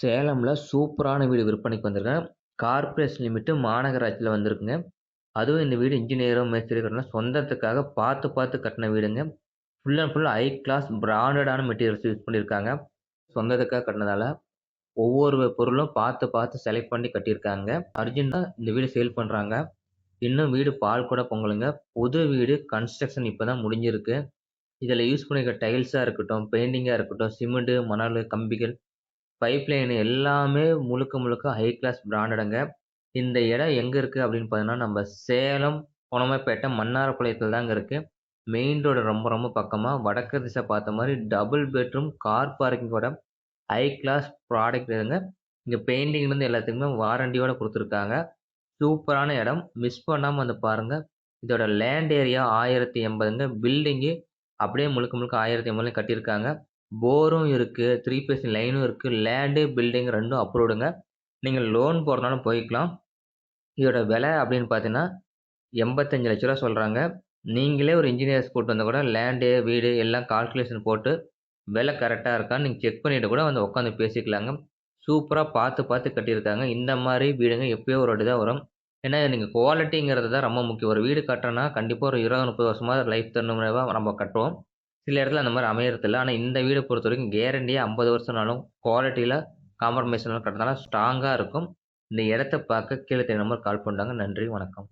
சேலமில் சூப்பரான வீடு விற்பனைக்கு வந்திருக்குங்க. கார்ப்பரேஷன் லிமிட்டு மாநகராட்சியில் வந்திருக்குங்க. அதுவும் இந்த வீடு இன்ஜினியரோ, மேஸ்திரிக்கிறனா சொந்தத்துக்காக பார்த்து, பார்த்து கட்டின வீடுங்க. Full and full high class பிராண்டடான materials use பண்ணியிருக்காங்க. சொந்தத்துக்காக கட்டினதால, ஒவ்வொரு பொருளும் பார்த்து, பார்த்து செலக்ட் பண்ணி கட்டியிருக்காங்க. அர்ஜென்ட்டாக இந்த வீடு சேல் பண்ணுறாங்க இன்னும் வீடு பால் கூட பொங்கலுங்க புது வீடு கன்ஸ்ட்ரக்ஷன் இப்போ தான் முடிஞ்சிருக்கு. இதில் யூஸ் பண்ணியிருக்க டைல்ஸாக இருக்கட்டும், பெயிண்டிங்காக இருக்கட்டும், சிமெண்ட்டு மணல் கம்பிகள், பைப் லைன் எல்லாமே முழுக்க, முழுக்க ஹை கிளாஸ் பிராண்டடுங்க. இந்த இடம் எங்க இருக்கு அப்படின்னு பார்த்தீங்கன்னா, நம்ம சேலம் பொன்னம்மாபேட்டை மன்னார்பாளையத்தில தாங்க இருக்கு. மெயின் ரோடு ரொம்ப, ரொம்ப பக்கமா வடக்கு திசை பார்த்த மாரி டபுள் பெட்ரூம் கார் பார்க்கிங்கோட ஹை கிளாஸ் ப்ராடக்ட் இதுங்க. இங்க பெயிண்டிங்லேருந்து எல்லாத்துக்குமே வாரண்டியோட குடுத்துருக்காங்க. சூப்பரான இடம். மிஸ் பண்ணாம வந்து பாருங்க. இதோட லேண்ட் ஏரியா 1080ங்க. பில்டிங்கு அப்படியே முழுக்க, முழுக்க 1080ல கட்டியிருக்காங்க. போரும் இருக்குது த்ரீ பேஸ் லைனும் இருக்குது லேண்டு, பில்டிங் ரெண்டும் அப்ரூவ்டுங்க. நீங்கள் லோன் போடுறதுனாலும் போய்க்கலாம். இதோட விலை அப்படின்னு பார்த்தீங்கன்னா, எண்பத்தஞ்சு லட்ச ரூபா சொல்கிறாங்க நீங்களே ஒரு இன்ஜினியர்ஸ் கூட்டு வந்தால் கூட லேண்டு, வீடு எல்லாம் கால்குலேஷன் போட்டு விலை கரெக்டாக இருக்கான்னு நீங்கள் செக் பண்ணிவிட்டு கூட வந்து உட்காந்து பேசிக்கலாங்க. சூப்பராக பார்த்து, பார்த்து கட்டியிருக்காங்க. இந்த மாதிரி வீடுங்க எப்பயோ ஒரு வாட்டி தான் வரும். ஏன்னா நீங்கள் குவாலிட்டிங்கிறது தான் ரொம்ப முக்கியம். ஒரு வீடு கட்டுறோன்னா கண்டிப்பாக ஒரு இருபது முப்பது வருஷமாக லைஃப் தரணும்னே நம்ம கட்டுவோம். சில இடத்துல அந்த மாதிரி அமையறதில்ல. ஆனால் இந்த வீடை பொறுத்த வரைக்கும் கேரண்டியாக ஐம்பது வருஷம்னாலும் குவாலிட்டியில் காம்ப்ரமைஸ்னாலும் இல்லாம கட்டுறதுனால ஸ்ட்ராங்காக இருக்கும். இந்த இடத்த பார்க்க கீழே தெரிய நம்பருக்கு கால் பண்ணுறாங்க நன்றி, வணக்கம்.